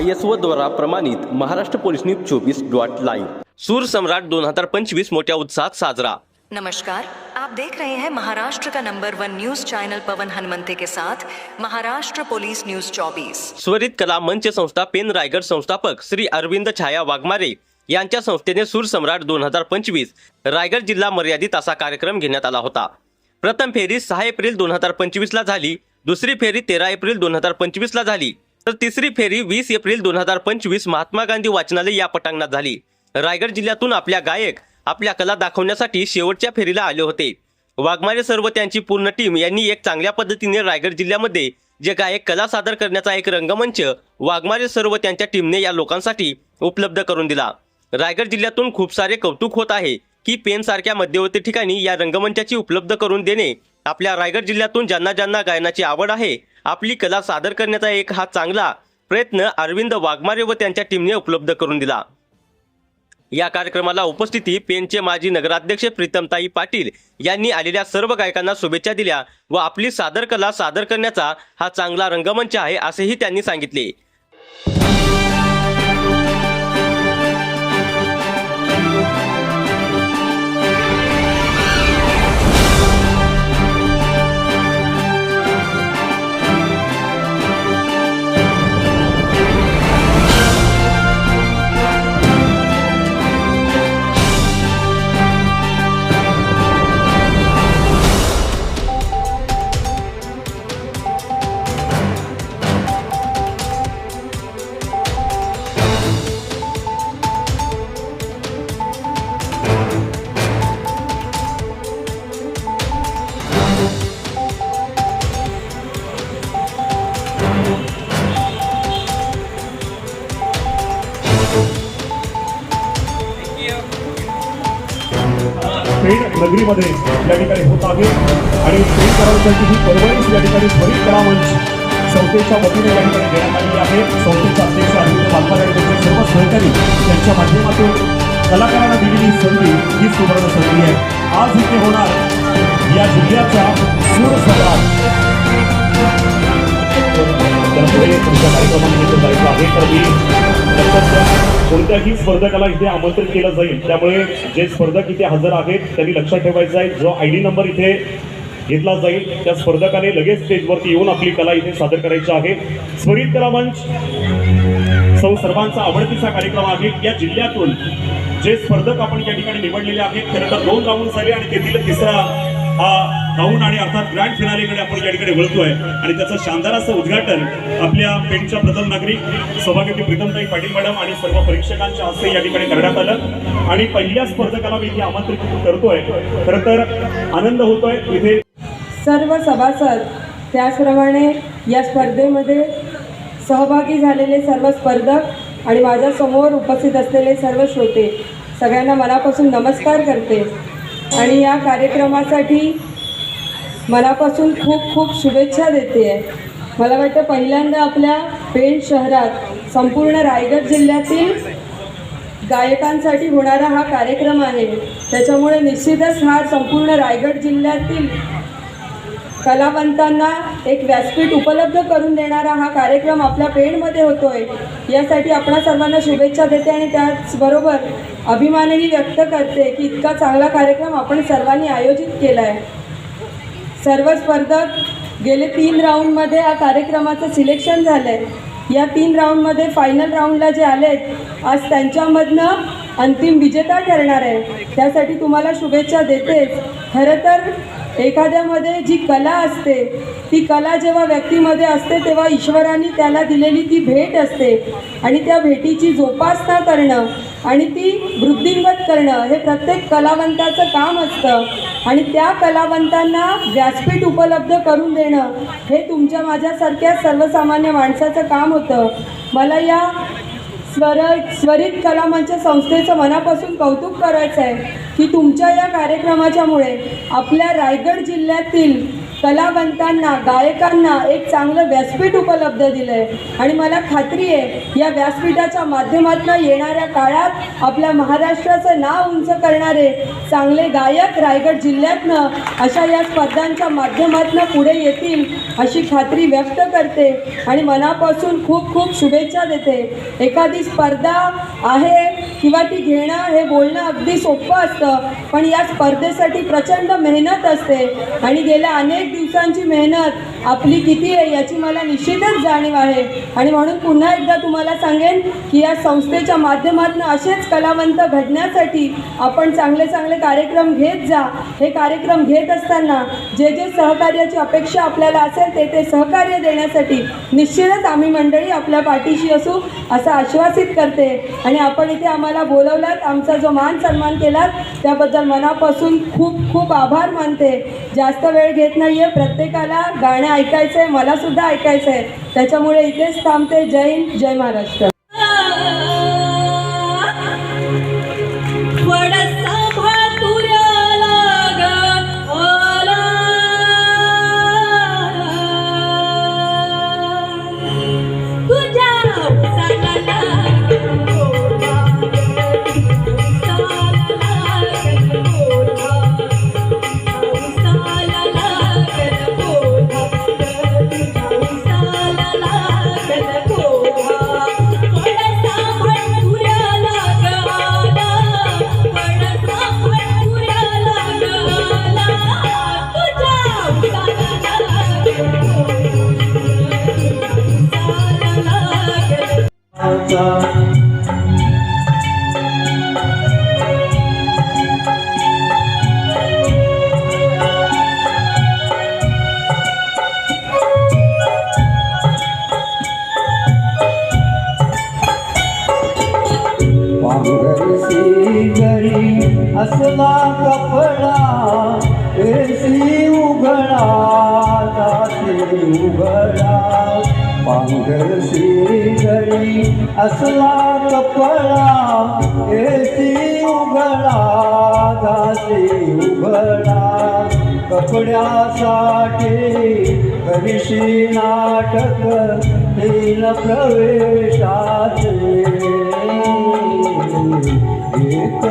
I S O द्वारा प्रमाणित Maharashtra police news चोवीस डॉट लाईव्ह सूर सम्राट दोन हजार पंचवीस मोठ्या उत्साहात साजरा. नमस्कार. आप देख रहे हैं महाराष्ट्र का number one news channel Pawan Hanumante के साथ महाराष्ट्र पुलिस न्यूज 24 स्वरित कला मंच संस्था पेन रायगड संस्थापक श्री अरविंद छाया वाघमारे यांच्या संस्थेने सूर सम्राट दोन हजार पंचवीस रायगड जिल्हा मर्यादित असा कार्यक्रम घेण्यात आला होता. प्रथम फेरी सहा एप्रिल दोन हजार पंचवीस ला झाली. दुसरी फेरी तेरा एप्रिल दोन हजार पंचवीस ला झाली. तर तिसरी फेरी वीस एप्रिल दोन हजार पंचवीस महात्मा गांधी वाचनालय या पटांगणात झाली. रायगड जिल्ह्यातून आपल्या गायक आपल्या कला दाखवण्यासाठी शेवटच्या फेरीला आले होते. वाघमारे सर्व त्यांची पूर्ण टीम यांनी एक चांगल्या पद्धतीने रायगड जिल्ह्यामध्ये जे गायक कला सादर करण्याचा एक रंगमंच वाघमारे सर्व त्यांच्या टीमने या लोकांसाठी उपलब्ध करून दिला. रायगड जिल्ह्यातून खूप सारे कौतुक होत आहे की पेन सारख्या मध्यवर्ती ठिकाणी या रंगमंचाची उपलब्ध करून देणे आपल्या रायगड जिल्ह्यातून ज्यांना ज्यांना गायनाची आवड आहे आपली कला सादर करण्याचा एक हा चांगला प्रयत्न अरविंद वाघमारे व त्यांच्या टीमने उपलब्ध करून दिला. या कार्यक्रमाला उपस्थिती पेनचे माजी नगराध्यक्ष प्रीतमताई पाटील यांनी आलेल्या सर्व गायकांना शुभेच्छा दिल्या व आपली सादर कला सादर करण्याचा हा चांगला रंगमंच आहे असेही त्यांनी सांगितले. नगरीमध्ये या ठिकाणी होत आहे. आणि पेण करावसाठी ही परवानगी या ठिकाणी त्वरित कला संस्थेच्या वतीने या ठिकाणी देण्यात आली आहे. संस्थेचा अध्यक्ष अरविंद वाघमारे आणि त्यांचे सर्व सहकारी त्यांच्या माध्यमातून कलाकारांना दिलेली संधी ही सुवर्ण संधी आहे. आज इथे होणार या जिल्ह्याचा सूर सम्राट कार्यक्रमामध्ये तुमच्या कार्यक्रमानिमित्त जायचं आहे. तर मी कोणत्याही स्पर्धकाला इथे आमंत्रित केलं जाईल. त्यामुळे जे स्पर्धक इथे हजर आहेत त्यांनी लक्षात ठेवायचं आहे. जो आय डी नंबर इथे घेतला जाईल त्या स्पर्धकाने लगेच स्टेजवरती येऊन आपली कला इथे सादर करायची आहे. स्वरित कला मंच सौ सर्वांचा आवडतीचा कार्यक्रम आहे. या जिल्ह्यातून जे स्पर्धक आपण या ठिकाणी निवडलेले आहेत खरं तर दोन राऊंड झाले आणि तेथील तिसरा हा राऊंड आणि अर्थात ग्रँड फिनालेकडे आपण या ठिकाणी वळतोय. आणि त्याचं शानदार असं उद्घाटन आपल्या पेंटच्या प्रथम नागरिक सभागती प्रीतमताई पाटील मॅडम आणि सर्व परीक्षकांच्या हस्ते या ठिकाणी करण्यात आलं. आणि पहिल्या स्पर्धकाला मी इथे आमंत्रित करतोय. खरं तर आनंद होतोय इथे. सर्व सभासद त्याचप्रमाणे या स्पर्धेमध्ये सहभागी झालेले सर्व स्पर्धक आणि माझ्यासमोर उपस्थित असलेले सर्व श्रोते सगळ्यांना मनापासून नमस्कार करते. आणि या कार्यक्रमासाठी मनापासून खूप खूप शुभेच्छा देते. आहे मला वाटतं पहिल्यांदा आपल्या पेण शहरात संपूर्ण रायगड जिल्ह्यातील गायकांसाठी होणारा हा कार्यक्रम आहे. त्याच्यामुळे निश्चितच हा संपूर्ण रायगड जिल्ह्यातील कलावंतांना एक व्यासपीठ उपलब्ध करून देणारा हा कार्यक्रम आपल्या पेणमध्ये होतोय. यासाठी आपणा सर्वांना शुभेच्छा देते आणि त्याचबरोबर अभिमानही व्यक्त करते की इतका चांगला कार्यक्रम आपण सर्वांनी आयोजित केला आहे सर्व स्पर्धक गेले तीन राऊंडमध्ये हा कार्यक्रमाचं सिलेक्शन झालं आहे या तीन राऊंडमध्ये फायनल राऊंडला जे आले आहेत आज त्यांच्यामधनं अंतिम विजेता ठरणार आहे. त्यासाठी तुम्हाला शुभेच्छा देतेच. खरं तर एखाद्यामध्ये जी कला असते ती कला जेव्हा व्यक्तीमध्ये असते तेव्हा ईश्वराने त्याला दिलेली ती भेट असते. आणि त्या भेटीची जोपासना करणं आणि ती वृद्धिंगत करणं हे प्रत्येक कलावंताचं काम असतं. आणि त्या कलावंतांना व्यासपीठ उपलब्ध करून देणं हे तुमच्या माझ्यासारख्या सर्वसामान्य माणसाचं काम होतं. मला या स्वर स्वरित कलामंच संस्थेचं मनापासून कौतुक करायचं आहे की तुमच्या या कार्यक्रमाच्यामुळे आपल्या रायगड जिल्ह्यातील कलावंतांना गायकांना एक चांगलं व्यासपीठ उपलब्ध दिलं आहे आणि मला खात्री आहे या व्यासपीठाच्या माध्यमातून येणाऱ्या काळात आपल्या महाराष्ट्राचं नाव उंच करणारे चांगले गायक रायगड जिल्ह्यातनं अशा या स्पर्धांच्या माध्यमातून पुढे येतील अशी खात्री व्यक्त करते आणि मनापासून खूप खूप शुभेच्छा देते. एखादी स्पर्धा आहे किंवा ती घेणं हे बोलणं अगदी सोपं असतं पण या स्पर्धेसाठी प्रचंड मेहनत असते. आणि गेल्या अनेक दिवसांची मेहनत आपली किती आहे याची मला निश्चितच जाणीव आहे. आणि म्हणून पुन्हा एकदा तुम्हाला सांगेन की या संस्थेच्या माध्यमातून असेच कलावंत घडण्यासाठी आपण चांगले चांगले कार्यक्रम घेत जा. हे कार्यक्रम घेत असताना जे जे सहकार्याची अपेक्षा आपल्याला असेल ते ते सहकार्य देण्यासाठी निश्चितच आम्ही मंडळी आपल्या पाठीशी असू असं आश्वासित करते. आणि आपण इथे आम्हाला आम्हाला बोलवलात आमचा जो मान सन्मान केलात त्याबद्दल मनापासून खूप खूप आभार मानते. जास्त वेळ घेत नाहीये प्रत्येकाला गाणं ऐकायचं आहे मला सुद्धा ऐकायचं आहे त्याच्यामुळे इथेच थांबते. जय हिंद जय महाराष्ट्र. असला कपडा एसी उघडा जाती उघडा पांघरशी घरी असला कपडा एसी उघडा जाती उघडा. कपड्यासाठी करीशी नाटक तीन प्रवेशाचे. एक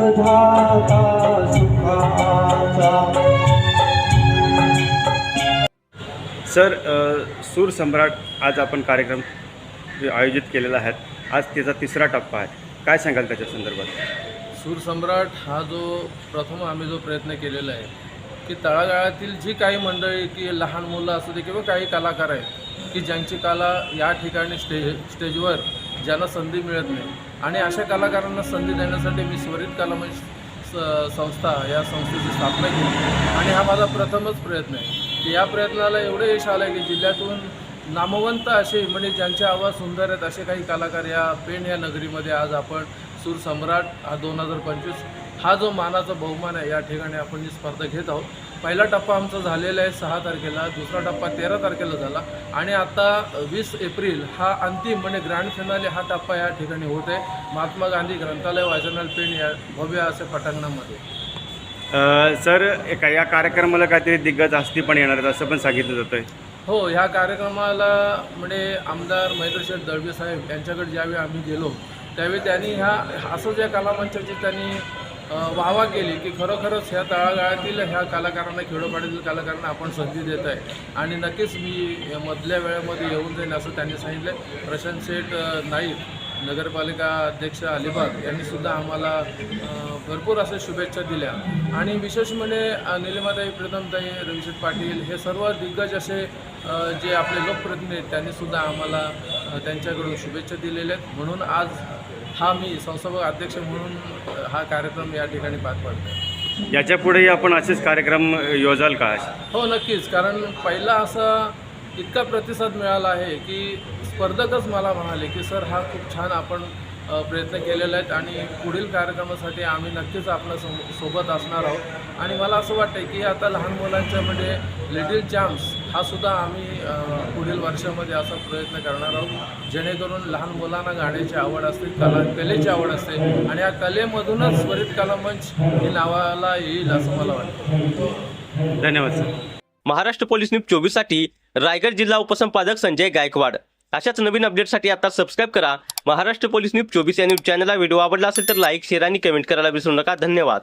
सुखाचा सर सूर सम्राट आज आपण कार्यक्रम आयोजित केलेला आहे आज त्याचा तिसरा टप्पा आहे. काय सांगाल त्याच्या संदर्भात? सूरसम्राट हा जो प्रथम आम्ही जो प्रयत्न केलेला आहे की तळागाळातील जी काही मंडळी की लहान मुलं असू दे किंवा काही कलाकार आहेत की ज्यांची कला या ठिकाणी स्टेज स्टेजवर ज्यांना संधी मिळत नाही आणि अशा कलाकारांना संधी देण्यासाठी मी स्वरित कलामंच स- संस्था या संस्थेची स्थापना केली. आणि हा माझा प्रथमच प्रयत्न आहे. की या प्रयत्नाला एवढं यश आलं आहे की जिल्ह्यातून नामवंत असे म्हणजे ज्यांचे आवाज सुंदर आहेत असे काही कलाकार या पेण या नगरीमध्ये आज आपण सूर सम्राट हा दोन हजार पंचवीस हा जो मानाचा बहुमान आहे या ठिकाणी आपण जी स्पर्धा घेत आहोत. पहिला टप्पा आमचा झालेला आहे सहा तारखेला दुसरा टप्पा तेरा तारखेला झाला. आणि आता वीस एप्रिल हा अंतिम म्हणजे ग्रँड फिनाले हा टप्पा या ठिकाणी होत आहे महात्मा गांधी ग्रंथालय वाचनाल पेण या भव्य असे पटांगणामध्ये. सर एका या कार्यक्रमाला काहीतरी दिग्गज हस्ती पण येणार आहेत असं पण सांगितलं जातं आहे हो ह्या कार्यक्रमाला म्हणजे आमदार महेंद्रशेठ दळवे साहेब यांच्याकडे ज्यावेळी आम्ही गेलो त्यावेळी त्यांनी ह्या असं ज्या कलामंचाची त्यांनी वाहवा केली की खरोखरच ह्या तळागाळातील ह्या कलाकारांना खेडोपाड्यातील कलाकारांना आपण संधी देत आहे. आणि नक्कीच मी मधल्या वेळेमध्ये येऊन जाईन असं त्यांनी सांगितलं प्रशांत शेठ नाईक नगरपालिका अध्यक्ष अलिबाग यांनीसुद्धा आम्हाला भरपूर अशा शुभेच्छा दिल्या. आणि विशेष म्हणजे निलिमाताई प्रीतमताई रविशेठ पाटील हे सर्व दिग्गज असे जे आपले लोकप्रतिनिधी आहेत त्यांनीसुद्धा आम्हाला त्यांच्याकडून शुभेच्छा दिलेल्या आहेत. म्हणून आज हा मी संस्थापक अध्यक्ष म्हणून हा कार्यक्रम या ठिकाणी पार पाडतो याच्या पुढेही आपण असेच कार्यक्रम योजाल का? हो नक्कीच. कारण पहिला असा इतका प्रतिसाद मिळाला आहे की स्पर्धकच मला म्हणाले की सर हा खूप छान आपण प्रयत्न केलेले आहेत आणि पुढील कार्यक्रमासाठी आम्ही नक्कीच आपल्या सो सोबत असणार आहोत. आणि मला असं वाटतं की आता लहान मुलांच्या म्हणजे लिटिल चॅम्प्स हा सुद्धा आम्ही पुढील वर्षामध्ये असा प्रयत्न करणार आहोत जेणेकरून लहान मुलांना गाण्याची आवड असते कला कलेची आवड असते आणि या कलेमधूनच स्वरित कलामंच हे नावाला येईल असं मला वाटतं. धन्यवाद सर. महाराष्ट्र पोलीस न्यूज चोवीससाठी रायगड जिल्हा उपसंपादक संजय गायकवाड. अशाच नवीन अपडेटसाठी आता सबस्क्राईब करा. महाराष्ट्र पोलीस न्यूज चोवीस या न्यूज चॅनलला व्हिडिओ आवडला असेल तर लाईक शेअर आणि कमेंट करायला विसरू नका. धन्यवाद.